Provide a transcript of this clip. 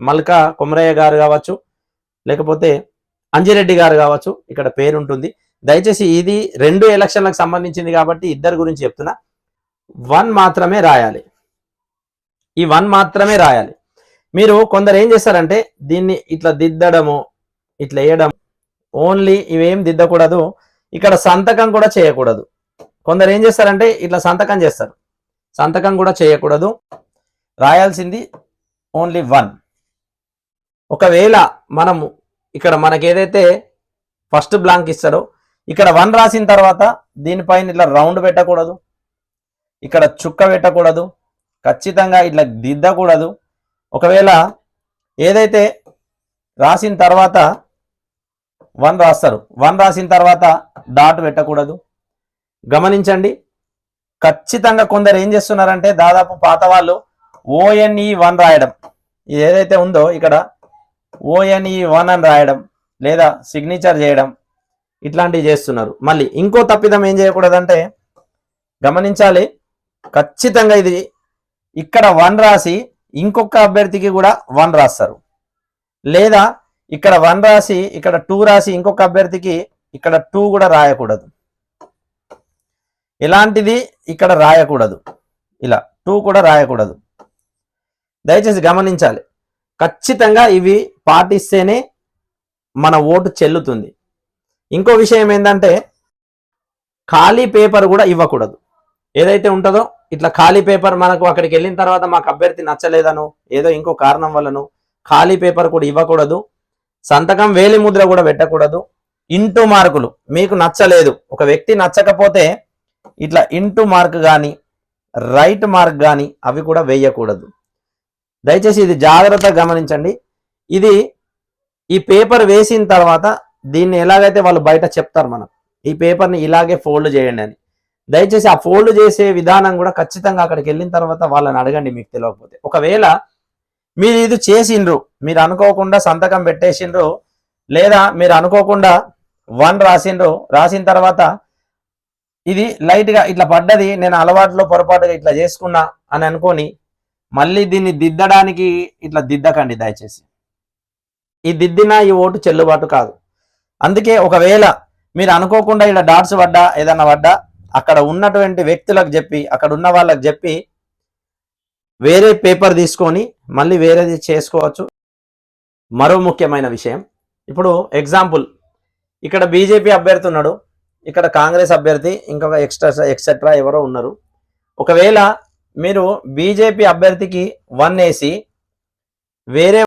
మల్కా కొమరయ్య గారు కావచ్చు లేకపోతే అంజిరెడ్డి గారు కావచ్చు ఇక్కడ పేరు ఉంటుంది దయచేసి ఇది రెండు ఎలక్షన్లకు సంబంధించింది కాబట్టి ఇద్దరు గురించి చెప్తున్నా. వన్ మాత్రమే రాయాలి. ఈ వన్ మాత్రమే రాయాలి. మీరు కొందరు ఏం చేస్తారంటే దీన్ని ఇట్లా దిద్దడము ఇట్లా వేయడం ఓన్లీ ఇవేం దిద్దకూడదు ఇక్కడ సంతకం కూడా చేయకూడదు. కొందరు ఏం చేస్తారంటే ఇట్లా సంతకం చేస్తారు. సంతకం కూడా చేయకూడదు. రాయాల్సింది ఓన్లీ వన్. ఒకవేళ మనము ఇక్కడ మనకి ఏదైతే ఫస్ట్ బ్లాంక్ ఇస్తారో ఇక్కడ వన్ రాసిన తర్వాత దీనిపైన ఇట్లా రౌండ్ పెట్టకూడదు ఇక్కడ చుక్క పెట్టకూడదు ఖచ్చితంగా ఇట్లా దిద్దకూడదు. ఒకవేళ ఏదైతే రాసిన తర్వాత వన్ రాస్తారు వన్ రాసిన తర్వాత డాట్ పెట్టకూడదు. గమనించండి ఖచ్చితంగా కొందరు ఏం చేస్తున్నారంటే దాదాపు పాత వాళ్ళు ఓఎన్ఈ వన్ రాయడం ఏదైతే ఉందో ఇక్కడ ఓఎన్ఈ వన్ అని రాయడం లేదా సిగ్నేచర్ చేయడం ఇట్లాంటివి చేస్తున్నారు. మళ్ళీ ఇంకో తప్పిదం ఏం చేయకూడదంటే గమనించాలి ఖచ్చితంగా ఇది ఇక్కడ వన్ రాసి ఇంకొక అభ్యర్థికి కూడా వన్ రాస్తారు. లేదా ఇక్కడ వన్ రాసి ఇక్కడ టూ రాసి ఇంకొక అభ్యర్థికి ఇక్కడ టూ కూడా రాయకూడదు. ఇలాంటిది ఇక్కడ రాయకూడదు. ఇలా టూ కూడా రాయకూడదు. దయచేసి గమనించాలి. ఖచ్చితంగా ఇవి పాటిస్తేనే మన ఓటు చెల్లుతుంది. ఇంకో విషయం ఏంటంటే ఖాళీ పేపర్ కూడా ఇవ్వకూడదు. ఏదైతే ఉంటుందో ఇట్లా ఖాళీ పేపర్ మనకు అక్కడికి వెళ్ళిన తర్వాత మాకు అభ్యర్థి నచ్చలేదనో ఏదో ఇంకో కారణం వల్లనో ఖాళీ పేపర్ కూడా ఇవ్వకూడదు. సంతకం వేలి ముద్ర కూడా పెట్టకూడదు. ఇంటూ మార్కులు మీకు నచ్చలేదు. ఒక వ్యక్తి నచ్చకపోతే ఇట్లా ఇంటూ మార్క్ కానీ రైట్ మార్క్ కానీ అవి కూడా వేయకూడదు. దయచేసి ఇది జాగ్రత్తగా గమనించండి. ఇది ఈ పేపర్ వేసిన తర్వాత దీన్ని ఎలాగైతే వాళ్ళు బయట చెప్తారు మనం ఈ పేపర్ని ఇలాగే ఫోల్డ్ చేయండి అని. దయచేసి ఆ ఫోల్డ్ చేసే విధానం కూడా ఖచ్చితంగా అక్కడికి వెళ్ళిన తర్వాత వాళ్ళని అడగండి మీకు తెలియకపోతే. ఒకవేళ మీరు ఇది చేసిండ్రు మీరు అనుకోకుండా సంతకం పెట్టేసిండ్రు లేదా మీరు అనుకోకుండా వన్ రాసిండ్రు రాసిన తర్వాత ఇది లైట్గా ఇట్లా పడ్డది నేను అలవాట్లో పొరపాటుగా ఇట్లా చేసుకున్నా అని అనుకొని మళ్ళీ దీన్ని దిద్దడానికి ఇట్లా దిద్దకండి దయచేసి. ఈ దిద్దిన ఈ ఓటు చెల్లుబాటు కాదు. అందుకే ఒకవేళ మీరు అనుకోకుండా ఇలా డాట్స్ పడ్డా ఏదన్నా పడ్డా అక్కడ ఉన్నటువంటి వ్యక్తులకు చెప్పి అక్కడ ఉన్న వాళ్ళకి చెప్పి వేరే పేపర్ తీసుకొని మళ్ళీ వేరేది చేసుకోవచ్చు. మరో ముఖ్యమైన విషయం ఇప్పుడు ఎగ్జాంపుల్ ఇక్కడ బీజేపీ అభ్యర్థి ఉన్నాడు ఇక్కడ కాంగ్రెస్ అభ్యర్థి ఇంకొక ఎక్స్ట్రా ఎక్సెట్రా ఎవరో ఉన్నారు. ఒకవేళ మీరు బీజేపీ అభ్యర్థికి వన్ వేసి వేరే